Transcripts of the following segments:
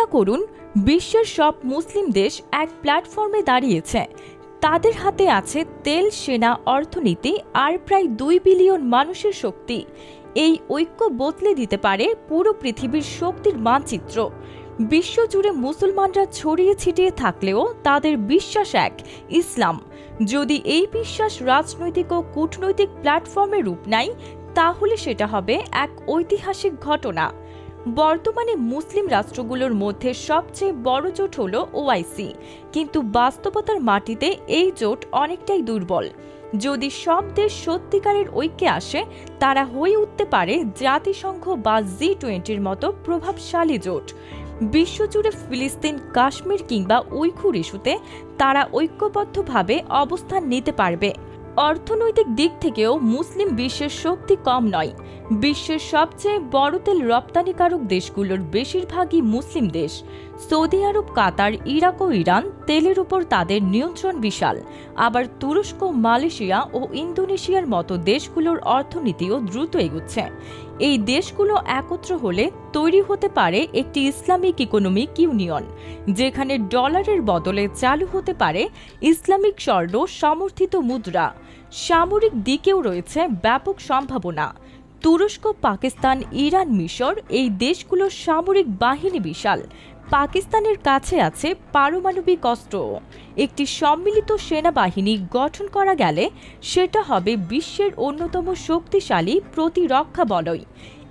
কল্পনা করুন, বিশ্বের সব মুসলিম দেশ এক প্ল্যাটফর্মে দাঁড়িয়েছে। তাদের হাতে আছে তেল, সেনা, অর্থনীতি আর প্রায় দুই বিলিয়ন মানুষের শক্তি। এই ঐক্য বদলে দিতে পারে পুরো পৃথিবীর শক্তির মানচিত্র। বিশ্বজুড়ে মুসলমানরা ছড়িয়ে ছিটিয়ে থাকলেও তাদের বিশ্বাস এক, ইসলাম। যদি এই বিশ্বাস রাজনৈতিক ও কূটনৈতিক প্ল্যাটফর্মে রূপ নেয়, তাহলে সেটা হবে এক ঐতিহাসিক ঘটনা। বর্তমানে মুসলিম রাষ্ট্রগুলোর মধ্যে সবচেয়ে বড় জোট হল ওআইসি কিন্তু বাস্তবতার মাটিতে এই জোট অনেকটাই দুর্বল। যদি সব দেশ সত্যিকারের ঐক্যে আসে, তারা হয়ে উঠতে পারে জাতিসংঘ বা জি টোয়েন্টির মতো প্রভাবশালী জোট। বিশ্বজুড়ে ফিলিস্তিন, কাশ্মীর কিংবা উইঘুর ইস্যুতে তারা ঐক্যবদ্ধভাবে অবস্থান নিতে পারবে। অর্থনৈতিক দিক থেকেও মুসলিম বিশ্বের শক্তি কম নয়। বিশ্বের সবচেয়ে বড় তেল রপ্তানিকারক দেশগুলোর বেশিরভাগই মুসলিম দেশ। সৌদি আরব, কাতার, ইরাক ও ইরান তেলের উপর তাদের নিয়ন্ত্রণ বিশাল। আবার তুরস্ক, মালয়েশিয়া ও ইন্দোনেশিয়ার মতো দেশগুলোর অর্থনীতিও দ্রুত এগুচ্ছে। এই দেশগুলো একত্র হলে তৈরি হতে পারে একটি ইসলামিক ইকোনমিক ইউনিয়ন, যেখানে ডলারের বদলে চালু হতে পারে ইসলামিক স্বর্ণ সমর্থিত মুদ্রা। সামরিক দিকেও রয়েছে ব্যাপক সম্ভাবনা। তুরস্ক, পাকিস্তান, ইরান মিশর এই দেশগুলোর সামরিক বাহিনী বিশাল। পাকিস্তানের কাছে আছে পারমাণবিক অস্ত্র। একটি সম্মিলিত সেনাবাহিনী গঠন করা গেলে সেটা হবে বিশ্বের অন্যতম শক্তিশালী প্রতিরক্ষা বলয়।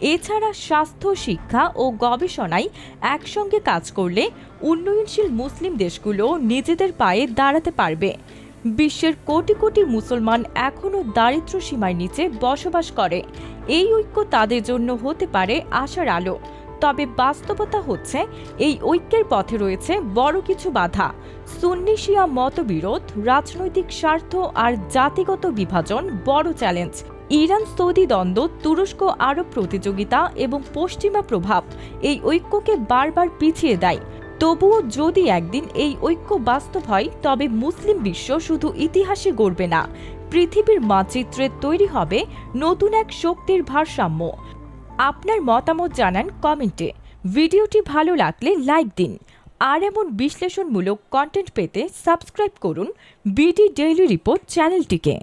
এছাড়া স্বাস্থ্য, শিক্ষা ও গবেষণায় একসঙ্গে কাজ করলে উন্নয়নশীল মুসলিম দেশগুলো নিজেদের পায়ে দাঁড়াতে পারবে। বিশ্বের কোটি কোটি মুসলমান এখনও দারিদ্র সীমার নিচে বসবাস করে। এই ঐক্য তাদের জন্য হতে পারে আশার আলো। তবে বাস্তবতা হচ্ছে, এই ঐক্যের পথে রয়েছে বড় কিছু বাধা। সুন্নি শিয়া মতবিরোধ, রাজনৈতিক স্বার্থ আর জাতিগত বিভাজন বড় চ্যালেঞ্জ। ইরান সৌদি দ্বন্দ্ব, তুরস্ক আরব প্রতিযোগিতা এবং পশ্চিমা প্রভাব এই ঐক্যকে বারবার পিছিয়ে দেয়। তবুও যদি একদিন এই ঐক্য বাস্তব হয়, তবে মুসলিম বিশ্ব শুধু ইতিহাসে গড়বে না। পৃথিবীর মানচিত্রে তৈরি হবে নতুন এক শক্তির ভারসাম্য। আপনার মতামত জানান কমেন্টে। ভিডিওটি ভালো লাগলে লাইক দিন। আর এমন বিশ্লেষণমূলক কন্টেন্ট পেতে সাবস্ক্রাইব করুন বিডি ডেইলি রিপোর্ট চ্যানেলটিকে